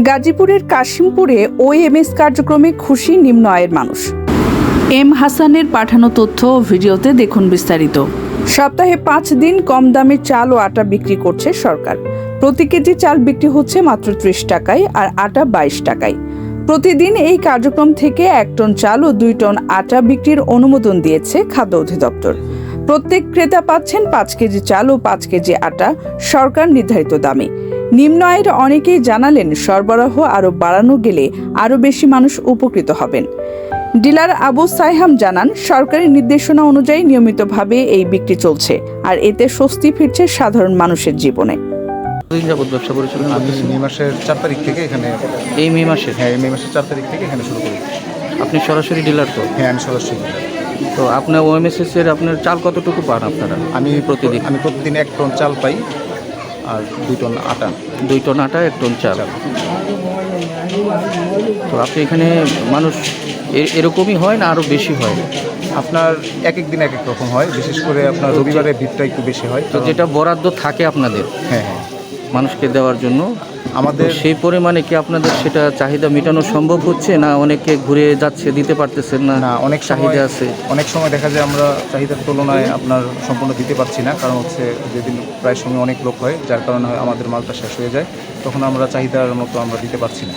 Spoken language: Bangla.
গাজীপুরের কাশিমপুরে ওএমএস কার্যক্রমে খুশি নিম্ন আয়ের মানুষ। এম হাসানের পাঠানো তথ্য ও ভিডিওতে দেখুন বিস্তারিত। সপ্তাহে পাঁচ দিন কম দামে চাল ও আটা বিক্রি করছে সরকার। প্রতি কেজি চাল বিক্রি হচ্ছে মাত্র ত্রিশ টাকায় আর আটা বাইশ টাকায়। প্রতিদিন এই কার্যক্রম থেকে এক টন চাল ও দুই টন আটা বিক্রির অনুমোদন দিয়েছে খাদ্য অধিদপ্তর। প্রত্যেক ক্রেতা পাচ্ছেন পাঁচ কেজি চাল ও পাঁচ কেজি আটা সরকার নির্ধারিত দামে। নিম্ন আয়ের অনেকেই জানালেন সরবরাহ আরও বাড়ানো গেলে আরও বেশি মানুষ উপকৃত হবেন। ডিলার আবু সাইহাম জানান সরকারি নির্দেশনা অনুযায়ী নিয়মিতভাবে এই বিক্রি চলছে আর এতে স্বস্তি ফিরছে সাধারণ মানুষের জীবনে। কতদিন যাবত ব্যবসা পরিচালনা আমি মে মাসের চার তারিখ থেকে এখানে এই মে মাসে? হ্যাঁ এই মে মাসের চার তারিখ থেকে এখানে শুরু করি। আপনি সরাসরি ডিলার তো? হ্যাঁ আমি সদস্য তো আপনার ওএমএসএস এর আপনার চাল কতটুকু পান আপনারা? আমি প্রতিদিন? আমি প্রতিদিন এক টন চাল পাই আর দুই টন আটা। দুই টন আটা এক টন চাল। তো আপনি এখানে মানুষ এ- এরকমই হয় না আরও বেশি হয়? আপনার এক এক দিন এক এক রকম হয় বিশেষ করে আপনার রবিবারে ভিড়টা একটু বেশি হয়। তো যেটা বরাদ্দ থাকে আপনাদের হ্যাঁ হ্যাঁ। মানুষকে দেওয়ার জন্য আমাদের সেই পরিমাণে কি আপনাদের সেটা চাহিদা মেটানো সম্ভব হচ্ছে না অনেকে ঘুরে যাচ্ছে দিতে পারতেছেন না? না অনেক চাহিদা আছে। অনেক সময় দেখা যায় আমরা চাহিদার তুলনায় আপনার সম্পূর্ণ দিতে পারছি না কারণ হচ্ছে যেদিন প্রায় সময় অনেক লোক হয় যার কারণে আমাদের মালটা শেষ হয়ে যায় তখন আমরা চাহিদার মতো আমরা দিতে পারছি না।